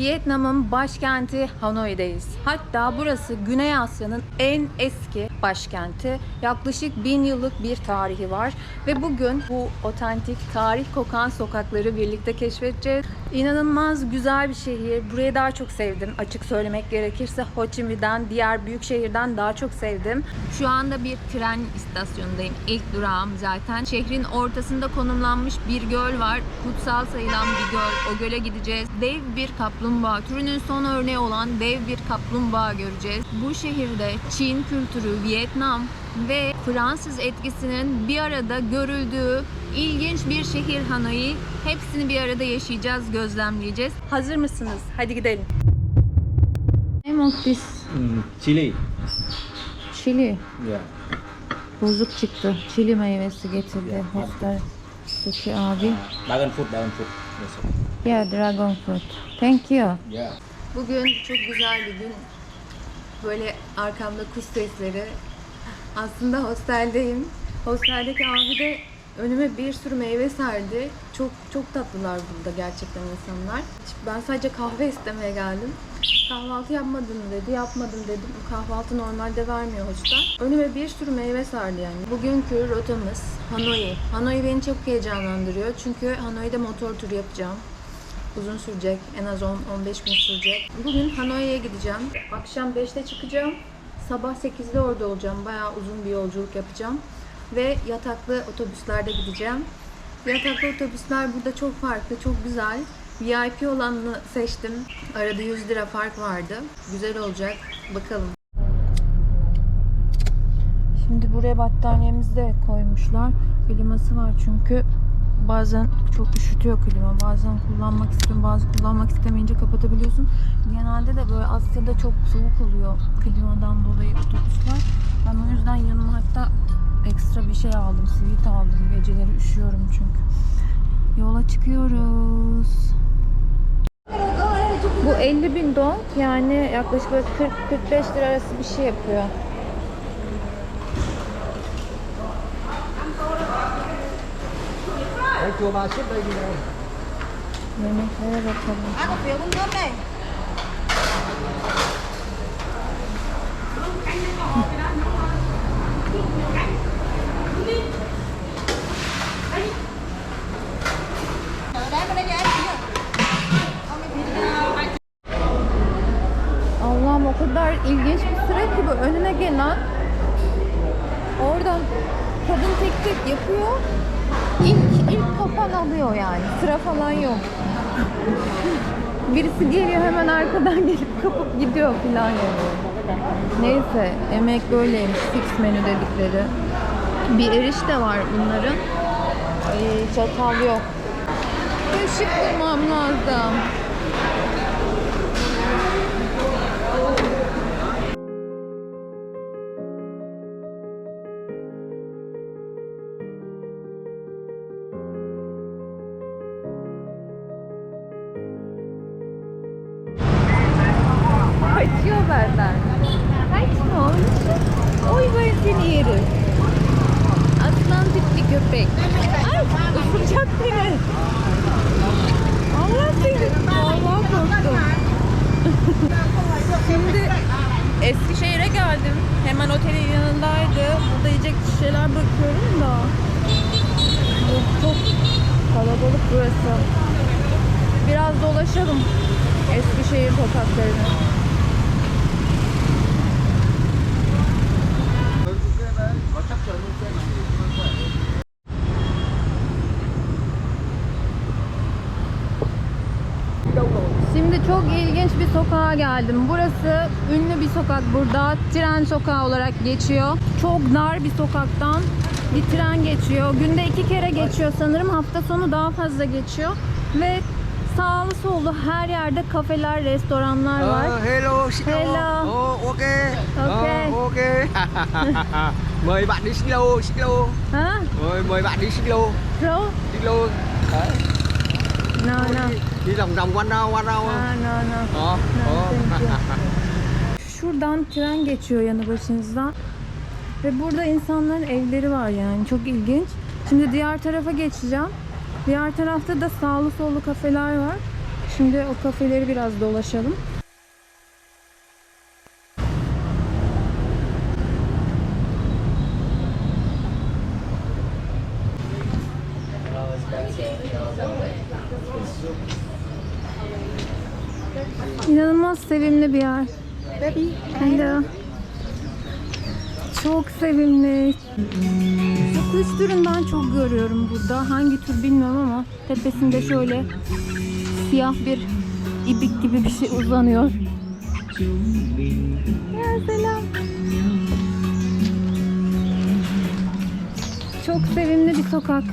Vietnam'ın başkenti Hanoi'deyiz. Hatta burası Güney Asya'nın en eski başkenti. Yaklaşık bin yıllık bir tarihi var. Ve bugün bu otantik tarih kokan sokakları birlikte keşfedeceğiz. İnanılmaz güzel bir şehir. Burayı daha çok sevdim. Açık söylemek gerekirse Ho Chi Minh'den, diğer büyük şehirden daha çok sevdim. Şu anda bir tren istasyonundayım. İlk durağım zaten. Şehrin ortasında konumlanmış bir göl var. Kutsal sayılan bir göl. O göle gideceğiz. Dev bir kaplumbağa. Türünün son örneği olan dev bir kaplumbağa göreceğiz. Bu şehirde Çin kültürü, Vietnam ve Fransız etkisinin bir arada görüldüğü ilginç bir şehir Hanoi. Hepsini bir arada yaşayacağız, gözlemleyeceğiz. Hazır mısınız? Hadi gidelim. Name of this Hmm, chili. chili. Yeah. Bozuk çıktı. Çili meyvesi getirdi. Hosterdeki abi. Dragon fruit, dragon fruit. Yes. Yeah, dragon fruit. Thank you. Yeah. Bugün çok güzel bir gün. Böyle arkamda kuş sesleri. Aslında hosteldeyim. Hosteldeki abi de önüme bir sürü meyve serdi. Çok çok tatlılar burada gerçekten insanlar. Ben sadece kahve istemeye geldim. Kahvaltı yapmadın mı dedi. Yapmadım dedim. Kahvaltı normalde vermiyor hosta. Önüme bir sürü meyve serdi yani. Bugünkü rotamız Hanoi. Hanoi beni çok heyecanlandırıyor. Çünkü Hanoi'de motor turu yapacağım. Uzun sürecek. En az 10-15 gün sürecek. Bugün Hanoi'ye gideceğim. Akşam 5'te çıkacağım. Sabah 8'de orada olacağım. Bayağı uzun bir yolculuk yapacağım. Ve yataklı otobüslerde gideceğim. Yataklı otobüsler burada çok farklı, çok güzel. VIP olanını seçtim. Arada 100 lira fark vardı. Güzel olacak. Bakalım. Şimdi buraya battaniyemizi de koymuşlar. Kliması var çünkü bazen çok üşütüyor klima. Bazen kullanmak istiyorum, bazı kullanmak istemeyince kapatabiliyorsun. Genelde de böyle Asya'da çok soğuk oluyor klimadan dolayı otobüsler. Ben o yüzden yanıma hatta ekstra bir şey aldım, sivit aldım. Geceleri üşüyorum çünkü. Yola çıkıyoruz. Bu 50 bin dong yani yaklaşık böyle 40-45 lira arası bir şey yapıyor. Yemeklere bakalım. Allah'ım o kadar ilginç bir süreç ki bu önüne gelen oradan kadın tek tek yapıyor. İlk, ilk kafan alıyor yani. Sıra falan yok. Birisi geliyor hemen arkadan gelip kapıp gidiyor falan yani. Neyse emek böyleymiş. Fix menü dedikleri. Bir eriş de var bunların. Ay, çatal yok. Kaşık bulmam lazım. Şimdi Eskişehir'e geldim. Hemen otelin yanındaydı. Burada yiyecek şeyler bakıyorum da. Çok kalabalık burası. Biraz dolaşalım Eskişehir sokaklarını. Şimdi çok ilginç bir sokağa geldim. Burası ünlü bir sokak burada. Tren sokağı olarak geçiyor. Çok dar bir sokaktan bir tren geçiyor. Günde iki kere geçiyor sanırım. Hafta sonu daha fazla geçiyor. Ve sağlı sollu her yerde kafeler, restoranlar var. Ờ, hello, xin. Hello. Ồ, ok Ok. Ờ, ok Mời bạn đi xích lô, xích lô Ha? Mời, mời bạn đi xích lô Bro? Xích lô Đấy No, no. Đi, đi vòng quanh rau, quanh Ha, no, no. No, thank you. Şuradan tren geçiyor yanı başınızdan. Ve burada insanların evleri var yani. Çok ilginç. Şimdi diğer tarafa geçeceğim. Diğer tarafta da sağlı sollu kafeler var. Şimdi o kafeleri biraz dolaşalım. İnanılmaz sevimli bir yer. Hello. Çok sevimli. Bu kuş türünden çok görüyorum burada. Hangi tür bilmiyorum ama tepesinde şöyle siyah bir ibik gibi bir şey uzanıyor. Ya selam. Çok sevimli bir sokak.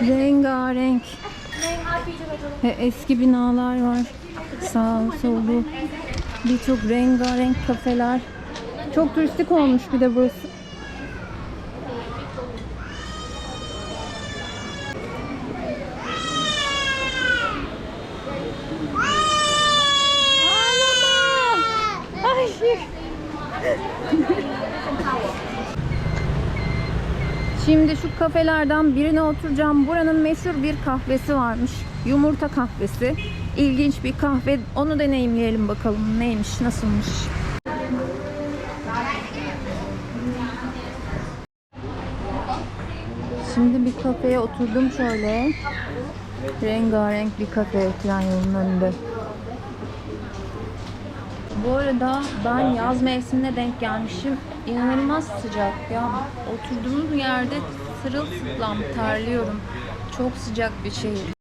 Rengarenk. Ve eski binalar var. Sağ sollu. Birçok rengarenk kafeler. Çok turistik olmuş bir de burası. Ağlama! Ay. Şimdi şu kafelerden birine oturacağım. Buranın meşhur bir kahvesi varmış. Yumurta kahvesi. İlginç bir kahve. Onu deneyimleyelim bakalım. Neymiş, nasılmış. Şimdi bir kafeye oturdum şöyle. Rengarenk bir kafe tren yolunun önünde. Bu arada ben yaz mevsimine denk gelmişim. İnanılmaz sıcak ya. Oturduğumuz yerde sırılsıklam terliyorum. Çok sıcak bir şehir.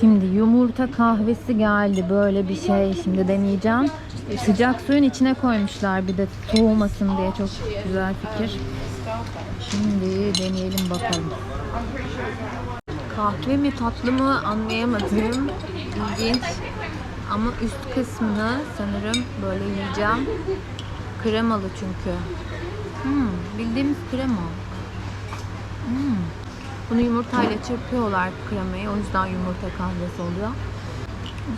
Şimdi yumurta kahvesi geldi böyle bir şey. Şimdi deneyeceğim. Sıcak suyun içine koymuşlar bir de soğumasın diye çok güzel fikir. Şimdi deneyelim bakalım. Kahve mi tatlı mı anlayamadım. İlginç. Ama üst kısmını sanırım böyle yiyeceğim. Kremalı çünkü. Hmm, bildiğimiz krema. Hmm. Bunu yumurtayla çırpıyorlar kremayı. O yüzden yumurta kahvesi oluyor.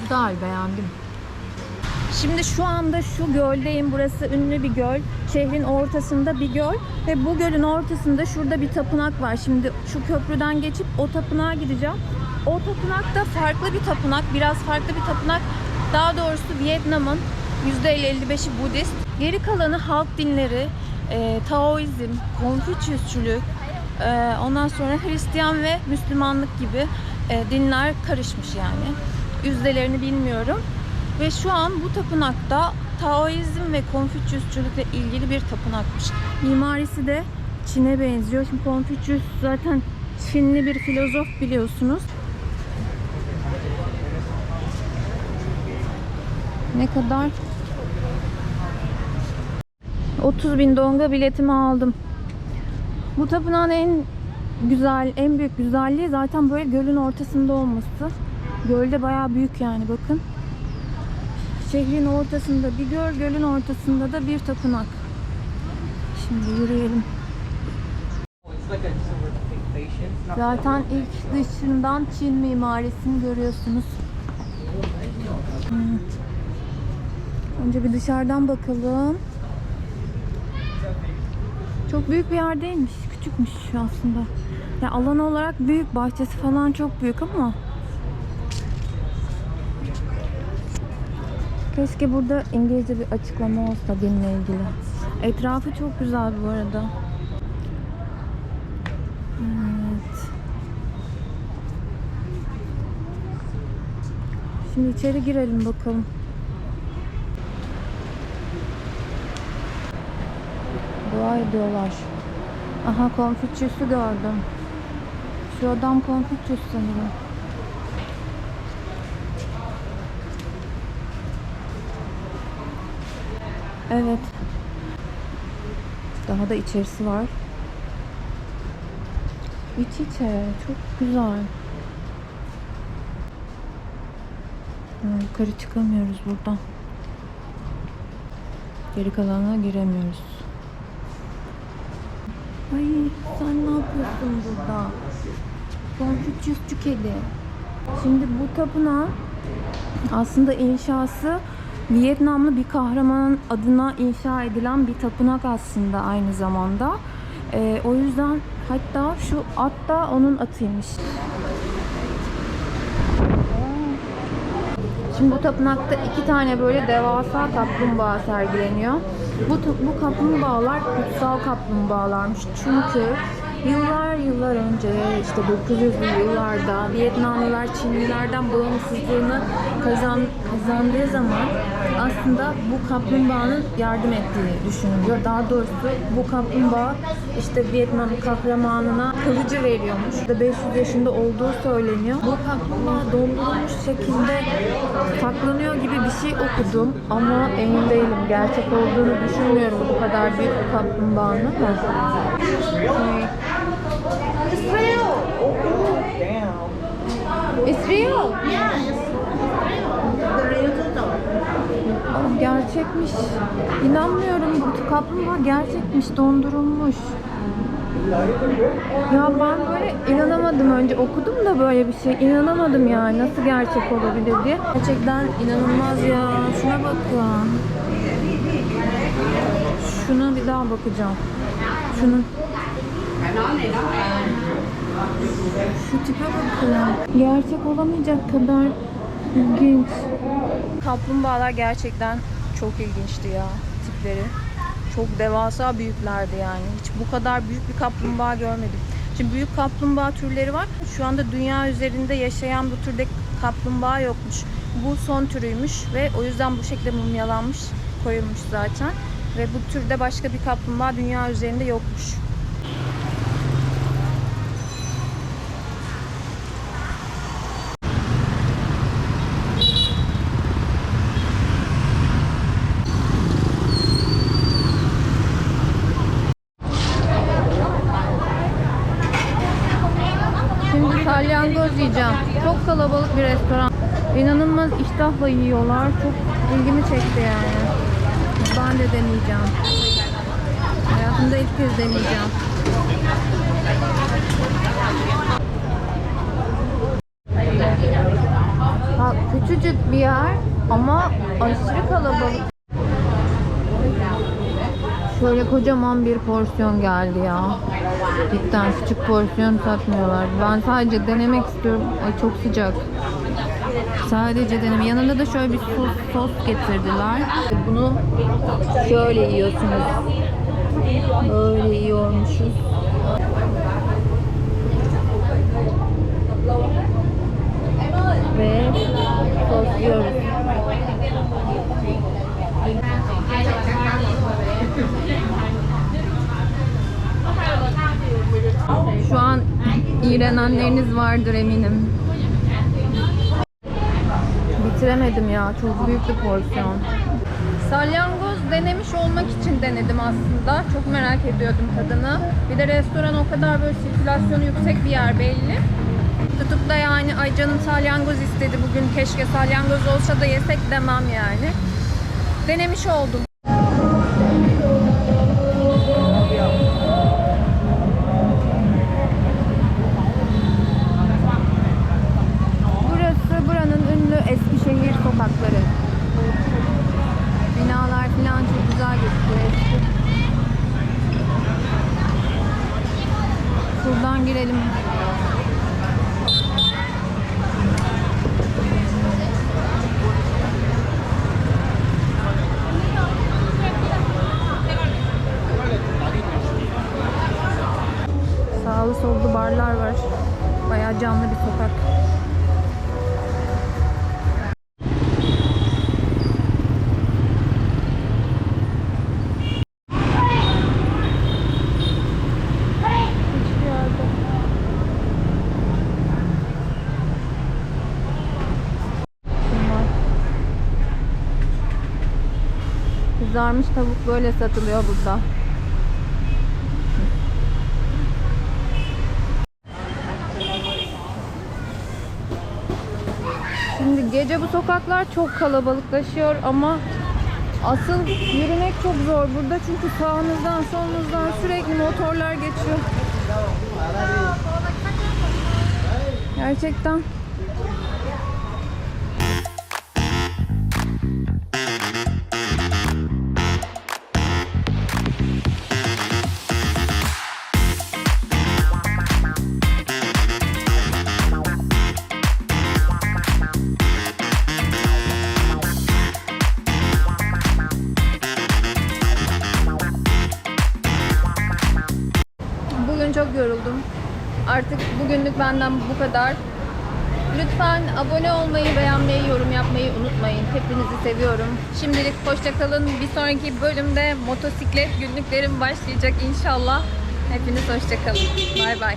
Güzel, beğendim. Şimdi şu anda şu göldeyim. Burası ünlü bir göl. Şehrin ortasında bir göl. Ve bu gölün ortasında şurada bir tapınak var. Şimdi şu köprüden geçip o tapınağa gideceğim. O tapınak da farklı bir tapınak. Biraz farklı bir tapınak. Daha doğrusu Vietnam'ın %50-55'i Budist. Geri kalanı halk dinleri, e, Taoizm, Konfüçyüsçülük, e, ondan sonra Hristiyan ve Müslümanlık gibi e, dinler karışmış yani. Yüzdelerini bilmiyorum. Ve şu an bu tapınakta Taoizm ve Konfüçyüsçülükle ilgili bir tapınakmış. Mimarisi de Çin'e benziyor. Şimdi Konfüçyüs zaten Çinli bir filozof biliyorsunuz. Ne kadar? 30 bin donga biletimi aldım. Bu tapınağın en güzel, en büyük güzelliği zaten böyle gölün ortasında olması. Gölde bayağı büyük yani bakın. Şehrin ortasında bir göl, gölün ortasında da bir tapınak. Şimdi yürüyelim. Zaten ilk dışından Çin mimarisini görüyorsunuz. Hmm. Önce bir dışarıdan bakalım. Çok büyük bir yer değilmiş. Küçükmüş aslında. Ya alan olarak büyük, bahçesi falan çok büyük ama Keşke burada İngilizce bir açıklama olsa dinle ilgili. Etrafı çok güzel bu arada. Evet. Şimdi içeri girelim bakalım. Dua ediyorlar. Aha Konfüçyüs'ü gördüm. Şu adam Konfüçyüs sanırım. Evet. Daha da içerisi var. İç içe. Çok güzel. Yukarı çıkamıyoruz buradan. Geri kalanına giremiyoruz. Ay sen ne yapıyorsun burada? Konfüçyüsçü kedi. Şimdi bu tapınağın aslında inşası Vietnamlı bir kahramanın adına inşa edilen bir tapınak aslında aynı zamanda. Ee, o yüzden hatta şu at da onun atıymış. Şimdi bu tapınakta iki tane böyle devasa kaplumbağa sergileniyor. Bu, bu kaplumbağalar kutsal kaplumbağalarmış. Çünkü yıllar yıllar önce işte 900'lü yıllarda Vietnamlılar Çinlilerden bağımsızlığını kazan, kazandığı zaman aslında bu kaplumbağanın yardım ettiği düşünülüyor. Daha doğrusu bu kaplumbağa işte Vietnam kahramanına kılıcı veriyormuş. İşte 500 yaşında olduğu söyleniyor. Bu kaplumbağa dondurulmuş şekilde saklanıyor gibi bir şey okudum ama emin değilim. Gerçek olduğunu düşünmüyorum bu kadar büyük bir kaplumbağanın. It's real. Aa, gerçekmiş. İnanmıyorum. Bu kaplumbağa gerçekmiş. Dondurulmuş. Ya ben böyle inanamadım önce okudum da böyle bir şey inanamadım yani nasıl gerçek olabilir diye. Gerçekten inanılmaz ya. Şuna bakın. Şuna bir daha bakacağım. Şunun şu tipe bakın. Gerçek olamayacak kadar ilginç. Kaplumbağalar gerçekten çok ilginçti ya tipleri. Çok devasa büyüklerdi yani. Hiç bu kadar büyük bir kaplumbağa görmedim. Şimdi büyük kaplumbağa türleri var. Şu anda dünya üzerinde yaşayan bu türde kaplumbağa yokmuş. Bu son türüymüş ve o yüzden bu şekilde mumyalanmış, koyulmuş zaten. Ve bu türde başka bir kaplumbağa dünya üzerinde yokmuş. Şimdi salyangoz yiyeceğim. Çok kalabalık bir restoran. İnanılmaz iştahla yiyorlar. Çok ilgimi çekti yani. Ben de deneyeceğim. Hayatımda ilk kez deneyeceğim. Ha, küçücük bir yer ama aşırı kalabalık. Şöyle kocaman bir porsiyon geldi ya. Cidden küçük porsiyon satmıyorlar. Ben sadece denemek istiyorum. Ay çok sıcak. Sadece deneme. Yanında da şöyle bir sos, sos getirdiler. Bunu şöyle yiyorsunuz. Böyle yiyormuşuz. Ve sos yiyoruz. Şu an iğrenenleriniz vardır eminim. Bitiremedim ya. Çok büyük bir porsiyon. Salyangoz denemiş olmak için denedim aslında. Çok merak ediyordum tadını. Bir de restoran o kadar böyle sirkülasyonu yüksek bir yer belli. Tutup da yani ay canım salyangoz istedi bugün keşke salyangoz olsa da yesek demem yani. Denemiş oldum. Kızarmış tavuk böyle satılıyor burada. Şimdi gece bu sokaklar çok kalabalıklaşıyor ama asıl yürümek çok zor burada çünkü sağınızdan solunuzdan sürekli motorlar geçiyor. Gerçekten bugünlük benden bu kadar. Lütfen abone olmayı, beğenmeyi, yorum yapmayı unutmayın. Hepinizi seviyorum. Şimdilik hoşçakalın. Bir sonraki bölümde motosiklet günlüklerim başlayacak inşallah. Hepiniz hoşçakalın. Bay bay.